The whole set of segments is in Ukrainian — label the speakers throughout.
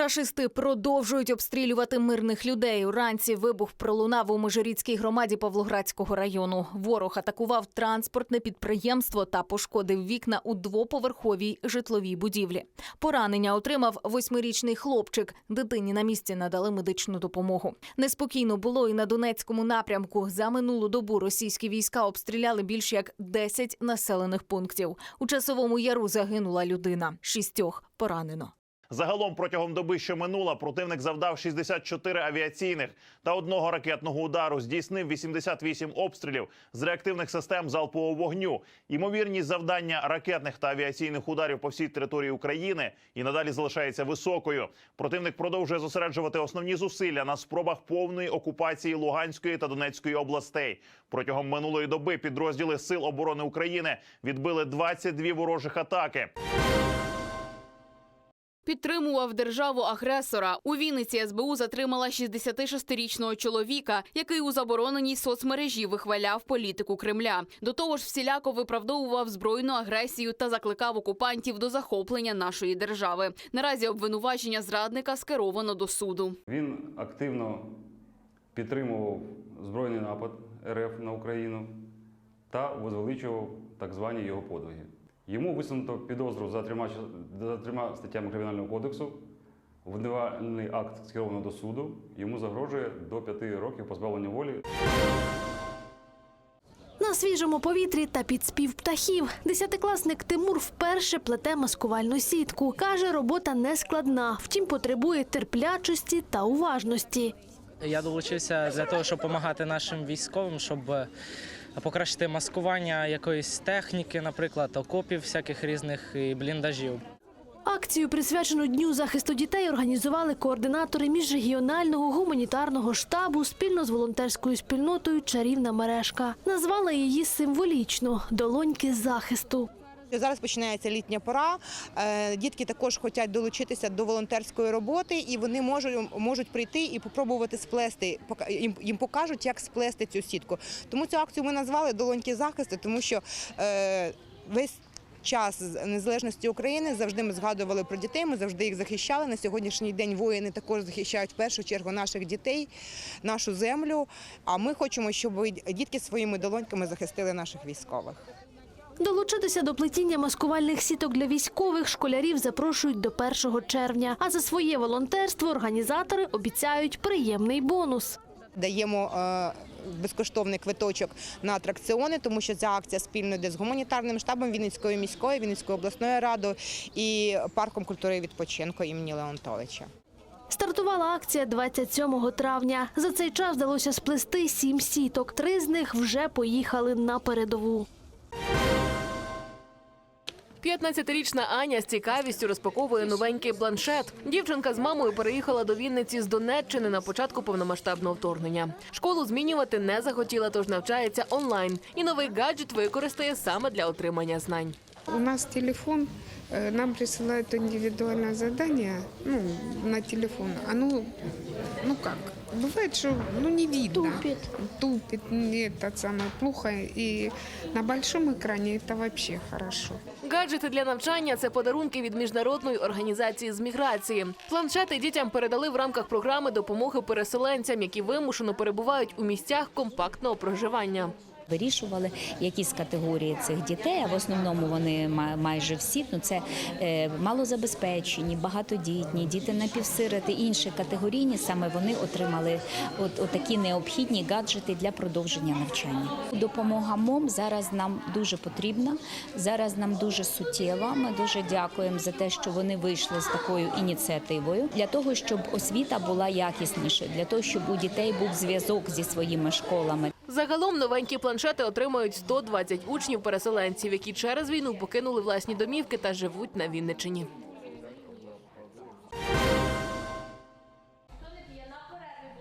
Speaker 1: Рашисти продовжують обстрілювати мирних людей. Уранці вибух пролунав у Межиріцькій громаді Павлоградського району. Ворог атакував транспортне підприємство та пошкодив вікна у двоповерховій житловій будівлі. Поранення отримав восьмирічний хлопчик. Дитині на місці надали медичну допомогу. Неспокійно було і на Донецькому напрямку. За минулу добу російські війська обстріляли більш як 10 населених пунктів. У часовому яру загинула людина. Шістьох поранено.
Speaker 2: Загалом протягом доби, що минула, противник завдав 64 авіаційних та одного ракетного удару, здійснив 88 обстрілів з реактивних систем залпового вогню. Ймовірність завдання ракетних та авіаційних ударів по всій території України і надалі залишається високою. Противник продовжує зосереджувати основні зусилля на спробах повної окупації Луганської та Донецької областей. Протягом минулої доби підрозділи Сил оборони України відбили 22 ворожих атаки.
Speaker 3: Підтримував державу агресора. У Вінниці СБУ затримала 66-річного чоловіка, який у забороненій соцмережі вихваляв політику Кремля. До того ж, всіляко виправдовував збройну агресію та закликав окупантів до захоплення нашої держави. Наразі обвинувачення зрадника скеровано до суду.
Speaker 4: Він активно підтримував збройний напад РФ на Україну та возвеличував так звані його подвиги. Йому висунуто підозру за трьома, за трьома статтями Кримінального кодексу. Обвинувальний акт скеровано до суду. Йому загрожує до п'яти років позбавлення волі.
Speaker 5: На свіжому повітрі та під спів птахів десятикласник Тимур вперше плете маскувальну сітку. Каже, робота не складна, втім потребує терплячості та уважності.
Speaker 6: Я долучився для того, щоб допомагати нашим військовим, щоб покращити маскування якоїсь техніки, наприклад, окопів, всяких різних і бліндажів.
Speaker 5: Акцію, присвячену Дню захисту дітей, організували координатори міжрегіонального гуманітарного штабу спільно з волонтерською спільнотою Чарівна мережка. Назвали її символічно долоньки захисту.
Speaker 7: Зараз починається літня пора. Е, Дітки також хочуть долучитися до волонтерської роботи, і вони можуть, можуть прийти і попробувати сплести. Їм, їм покажуть, як сплести цю сітку. Тому цю акцію ми назвали Долоньки захисту, тому що е, весь. Час незалежності України завжди ми згадували про дітей. Ми завжди їх захищали. На сьогоднішній день воїни також захищають в першу чергу наших дітей, нашу землю. А ми хочемо, щоб дітки своїми долоньками захистили наших військових.
Speaker 5: Долучитися до плетіння маскувальних сіток для військових школярів запрошують до 1 червня. А за своє волонтерство організатори обіцяють приємний бонус.
Speaker 7: Даємо е, безкоштовний квиточок на атракціони, тому що ця акція спільно йде з гуманітарним штабом Вінницької міської, Вінницької обласної ради і парком культури і відпочинку імені Леонтовича.
Speaker 5: Стартувала акція 27 травня. За цей час вдалося сплести сім сіток. Три з них вже поїхали на передову.
Speaker 8: 15-річна Аня з цікавістю розпаковує новенький планшет. Дівчинка з мамою переїхала до Вінниці з Донеччини на початку повномасштабного вторгнення. Школу змінювати не захотіла, тож навчається онлайн. І новий гаджет використає саме для отримання знань.
Speaker 9: У нас телефон, э, нам присылают индивидуальное задание ну, на телефон. Оно, ну как, бывает, что ну, не видно.
Speaker 5: Тупит.
Speaker 9: Тупит, не этот самый, плохо. И на большом экране это вообще хорошо.
Speaker 8: Гаджети для навчання це подарунки від міжнародної організації з міграції. Планшети дітям передали в рамках програми допомоги переселенцям, які вимушено перебувають у місцях компактного проживання.
Speaker 10: Вирішували якісь категорії цих дітей, а в основному вони ма- майже всі. Ну це е, малозабезпечені, багатодітні, діти напівсироти, інші категорійні. Саме вони отримали от, от такі необхідні гаджети для продовження навчання. Допомога МОМ зараз нам дуже потрібна. Зараз нам дуже суттєва. Ми дуже дякуємо за те, що вони вийшли з такою ініціативою для того, щоб освіта була якісніше, для того, щоб у дітей був зв'язок зі своїми школами.
Speaker 8: Загалом новенькі планшети отримають 120 учнів-переселенців, які через війну покинули власні домівки та живуть на Вінниччині.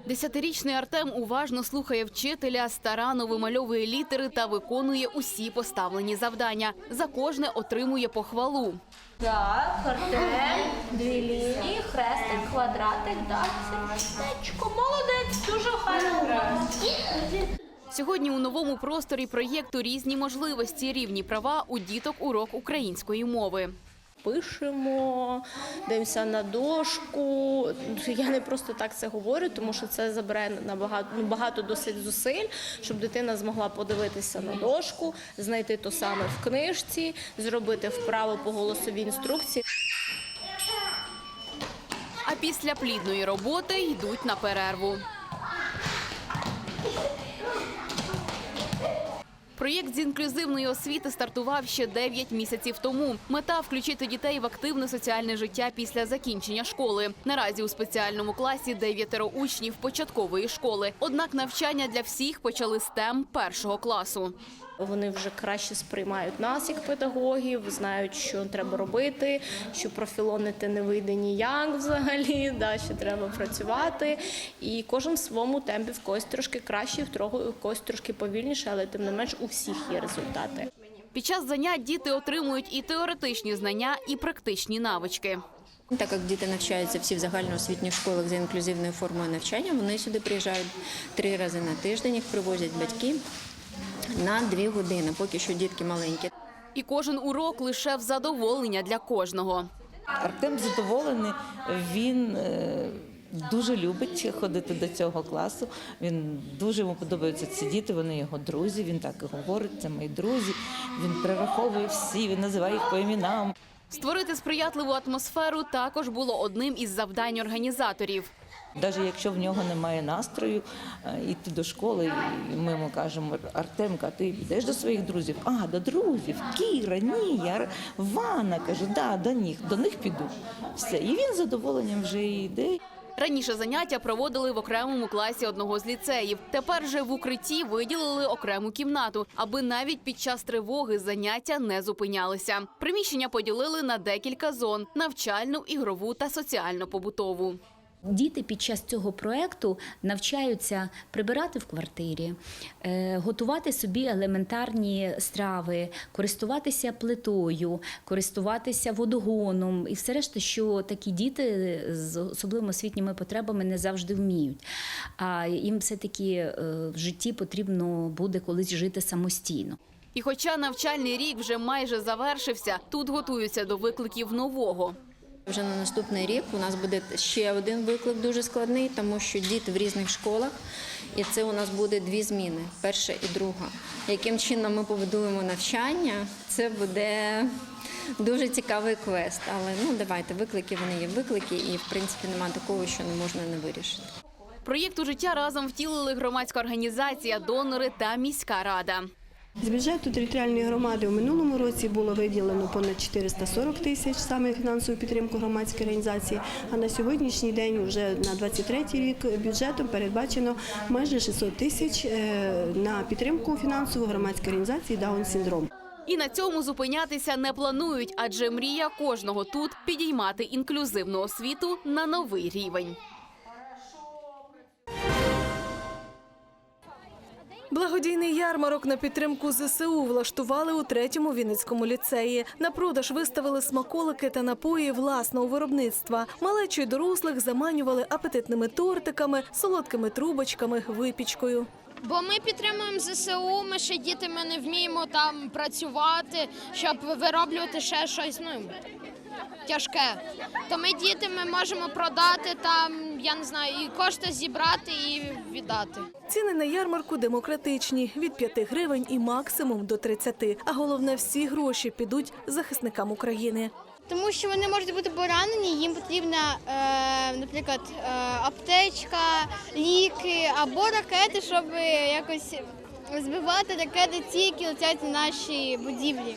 Speaker 3: Десятирічний Артем уважно слухає вчителя, старанно вимальовує літери та виконує усі поставлені завдання. За кожне отримує похвалу.
Speaker 11: Так, картель, дві лінії, хрестик, квадратик, так, сердечко. Молодець, дуже гарно.
Speaker 3: Сьогодні у новому просторі проєкту різні можливості, рівні права у діток урок української мови.
Speaker 11: Пишемо, дивимося на дошку. Я не просто так це говорю, тому що це забере набагато ну, багато досить зусиль, щоб дитина змогла подивитися на дошку, знайти то саме в книжці, зробити вправо по голосовій інструкції.
Speaker 3: А після плідної роботи йдуть на перерву. Проєкт з інклюзивної освіти стартував ще 9 місяців тому. Мета включити дітей в активне соціальне життя після закінчення школи. Наразі у спеціальному класі дев'ятеро учнів початкової школи. Однак навчання для всіх почали з тем першого класу.
Speaker 11: Вони вже краще сприймають нас як педагогів, знають, що треба робити, що профілонити не вийде ніяк взагалі, да, що треба працювати. І кожен в своєму темпі в когось трошки краще, в когось трошки повільніше, але тим не менш у всіх є результати.
Speaker 3: Під час занять діти отримують і теоретичні знання, і практичні навички.
Speaker 12: Так як діти навчаються всі в загальноосвітніх школах за інклюзивною формою навчання, вони сюди приїжджають три рази на тиждень, їх привозять батьки на дві години, поки що дітки маленькі.
Speaker 3: І кожен урок лише в задоволення для кожного.
Speaker 13: Артем задоволений. Він е, дуже любить ходити до цього класу. Він дуже йому подобаються ці діти. Вони його друзі. Він так і говорить. Це мої друзі. Він перераховує всі, він називає їх по іменам.
Speaker 3: Створити сприятливу атмосферу також було одним із завдань організаторів.
Speaker 13: Навіть якщо в нього немає настрою е, йти до школи, і ми йому кажемо, Артемка, ти йдеш до своїх друзів? А, до друзів, Кіра, ні, я Ванна каже, да, до них, до них піду. Все, і він з задоволенням вже йде.
Speaker 3: Раніше заняття проводили в окремому класі одного з ліцеїв. Тепер же в укритті виділили окрему кімнату, аби навіть під час тривоги заняття не зупинялися. Приміщення поділили на декілька зон: навчальну, ігрову та соціально-побутову.
Speaker 10: Діти під час цього проекту навчаються прибирати в квартирі, е, готувати собі елементарні страви, користуватися плитою, користуватися водогоном і все решта, що такі діти з особливими освітніми потребами не завжди вміють. А їм все-таки е, в житті потрібно буде колись жити самостійно.
Speaker 3: І хоча навчальний рік вже майже завершився, тут готуються до викликів нового.
Speaker 12: Вже на наступний рік у нас буде ще один виклик дуже складний, тому що діти в різних школах, і це у нас буде дві зміни: перша і друга. Яким чином ми побудуємо навчання? Це буде дуже цікавий квест. Але ну давайте виклики вони є виклики, і в принципі немає такого, що не можна не вирішити.
Speaker 3: Проєкт у життя разом втілили громадська організація, донори та міська рада.
Speaker 14: З бюджету територіальної громади у минулому році було виділено понад 440 тисяч саме фінансову підтримку громадської організації. А на сьогоднішній день, вже на 23 рік, бюджетом передбачено майже 600 тисяч е, на підтримку фінансову громадської організації Даун синдром.
Speaker 3: І на цьому зупинятися не планують, адже мрія кожного тут підіймати інклюзивну освіту на новий рівень.
Speaker 15: Благодійний ярмарок на підтримку ЗСУ влаштували у третьому Вінницькому ліцеї. На продаж виставили смаколики та напої власного виробництва. Малечі дорослих заманювали апетитними тортиками, солодкими трубочками, випічкою.
Speaker 11: Бо ми підтримуємо ЗСУ, ми ще діти ми не вміємо там працювати, щоб вироблювати ще щось ну, тяжке. То ми діти ми можемо продати там, я не знаю, і кошти зібрати і віддати.
Speaker 15: Ціни на ярмарку демократичні від 5 гривень і максимум до 30. А головне, всі гроші підуть захисникам України.
Speaker 11: Тому що вони можуть бути поранені, їм потрібна, е, наприклад, е, аптечка, ліки або ракети, щоб якось збивати ракети, ті, які летять на наші будівлі.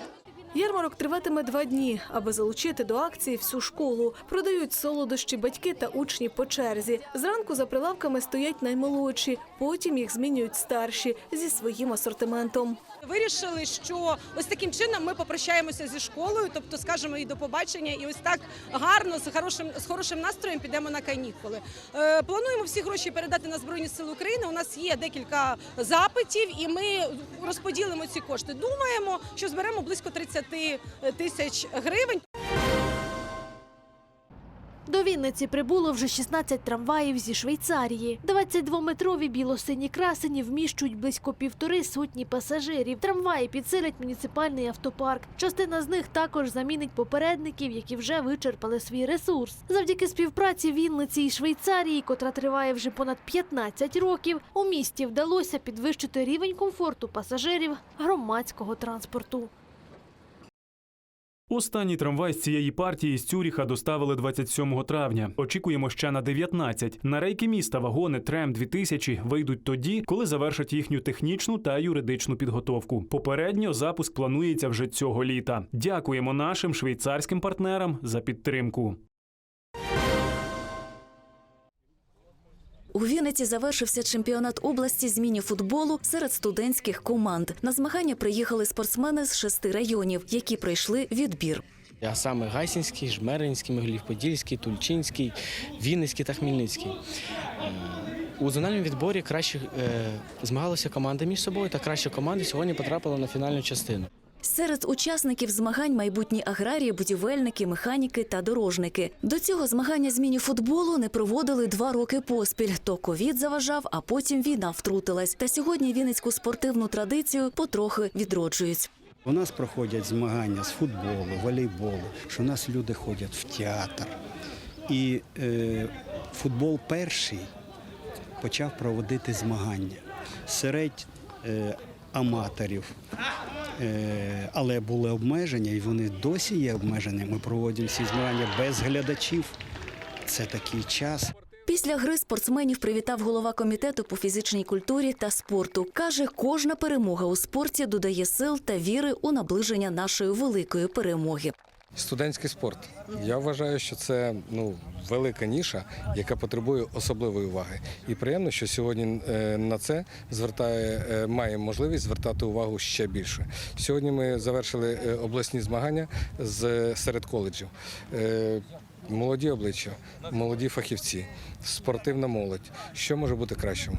Speaker 15: Ярмарок триватиме два дні, аби залучити до акції всю школу. Продають солодощі батьки та учні по черзі. Зранку за прилавками стоять наймолодші, потім їх змінюють старші зі своїм асортиментом.
Speaker 16: Вирішили, що ось таким чином ми попрощаємося зі школою, тобто скажемо їй до побачення, і ось так гарно з хорошим з хорошим настроєм підемо на канікули. Е, плануємо всі гроші передати на збройні сили України. У нас є декілька запитів, і ми розподілимо ці кошти. Думаємо, що зберемо близько 30 тисяч гривень.
Speaker 5: До Вінниці прибуло вже 16 трамваїв зі Швейцарії. 22-метрові білосині красені вміщують близько півтори сотні пасажирів. Трамваї підсилять муніципальний автопарк. Частина з них також замінить попередників, які вже вичерпали свій ресурс. Завдяки співпраці Вінниці і Швейцарії, котра триває вже понад 15 років, у місті вдалося підвищити рівень комфорту пасажирів громадського транспорту.
Speaker 17: Останній трамвай з цієї партії з Цюріха доставили 27 травня. Очікуємо ще на 19. На рейки міста вагони Трем 2000 вийдуть тоді, коли завершать їхню технічну та юридичну підготовку. Попередньо запуск планується вже цього літа. Дякуємо нашим швейцарським партнерам за підтримку.
Speaker 18: У Вінниці завершився чемпіонат області з міні-футболу серед студентських команд. На змагання приїхали спортсмени з шести районів, які пройшли відбір.
Speaker 19: А саме Гайсінський, Жмеринський, Могилів-Подільський, Тульчинський, Вінницький та Хмельницький. У зональному відборі краще е, змагалися команди між собою, та краща команда сьогодні потрапила на фінальну частину.
Speaker 18: Серед учасників змагань майбутні аграрії, будівельники, механіки та дорожники. До цього змагання з міні-футболу не проводили два роки поспіль. То ковід заважав, а потім війна втрутилась. Та сьогодні вінницьку спортивну традицію потрохи відроджують.
Speaker 20: У нас проходять змагання з футболу, волейболу, що у нас люди ходять в театр. І е, футбол перший почав проводити змагання серед е, аматорів. Е, але були обмеження, і вони досі є обмеження. Ми проводимо всі змагання без глядачів. Це такий час.
Speaker 18: Після гри спортсменів привітав голова комітету по фізичній культурі та спорту. Каже, кожна перемога у спорті додає сил та віри у наближення нашої великої перемоги.
Speaker 21: Студентський спорт. Я вважаю, що це ну велика ніша, яка потребує особливої уваги. І приємно, що сьогодні е, на це звертає е, має можливість звертати увагу ще більше. Сьогодні ми завершили е, обласні змагання з серед коледжів. Молоді обличчя, молоді фахівці, спортивна молодь. Що може бути кращим?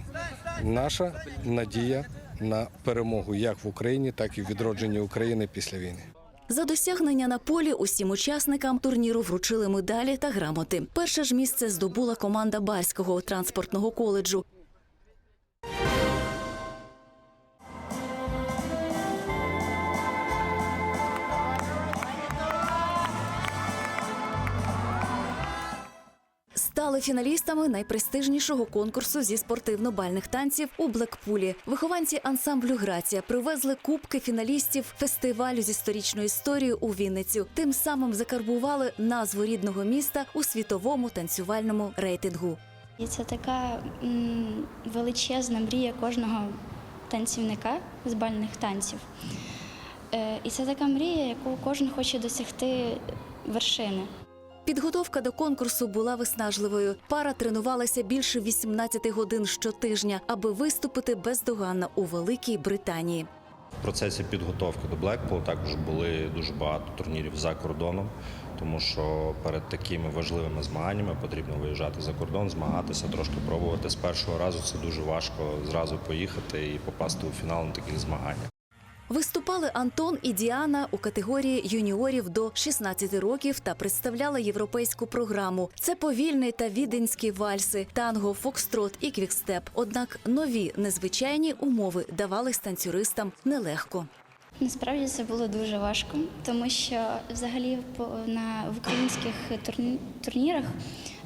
Speaker 21: Наша надія на перемогу як в Україні, так і в відродженні України після війни.
Speaker 18: За досягнення на полі усім учасникам турніру вручили медалі та грамоти. Перше ж місце здобула команда Барського транспортного коледжу. Стали фіналістами найпрестижнішого конкурсу зі спортивно-бальних танців у Блекпулі. Вихованці ансамблю Грація привезли кубки фіналістів фестивалю з історичною історією у Вінницю. Тим самим закарбували назву рідного міста у світовому танцювальному рейтингу.
Speaker 22: Це така величезна мрія кожного танцівника з бальних танців. Е, і це така мрія, яку кожен хоче досягти вершини.
Speaker 18: Підготовка до конкурсу була виснажливою. Пара тренувалася більше 18 годин щотижня, аби виступити бездоганно у Великій Британії.
Speaker 23: В процесі підготовки до Blackpool також були дуже багато турнірів за кордоном, тому що перед такими важливими змаганнями потрібно виїжджати за кордон, змагатися, трошки пробувати. З першого разу це дуже важко зразу поїхати і попасти у фінал на таких змаганнях.
Speaker 18: Виступали Антон і Діана у категорії юніорів до 16 років та представляли європейську програму. Це повільний та віденські вальси, танго, фокстрот і квікстеп. Однак нові незвичайні умови давались танцюристам нелегко.
Speaker 22: Насправді це було дуже важко, тому що взагалі на в українських турнірах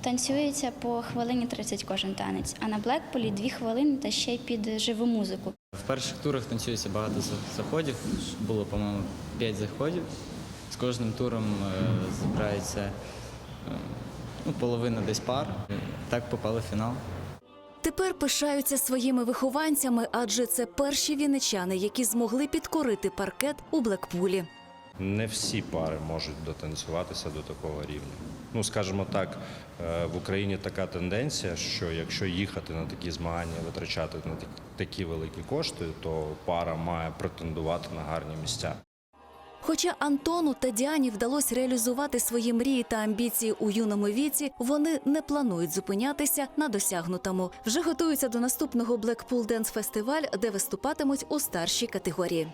Speaker 22: танцюється по хвилині 30 кожен танець, а на Блекполі дві хвилини та ще й під живу музику.
Speaker 24: В перших турах танцюється багато за- заходів. Було, по-моєму, 5 заходів. З кожним туром е, збирається е, ну, половина десь пар. Так попали в фінал.
Speaker 18: Тепер пишаються своїми вихованцями, адже це перші віничани, які змогли підкорити паркет у Блекпулі.
Speaker 23: Не всі пари можуть дотанцюватися до такого рівня. Ну, скажімо так, е, в Україні така тенденція, що якщо їхати на такі змагання, витрачати на такі- великі кошти, то пара має претендувати на гарні місця.
Speaker 18: Хоча Антону та Діані вдалося реалізувати свої мрії та амбіції у юному віці, вони не планують зупинятися на досягнутому. Вже готуються до наступного Blackpool Dance Festival, де виступатимуть у старшій категорії.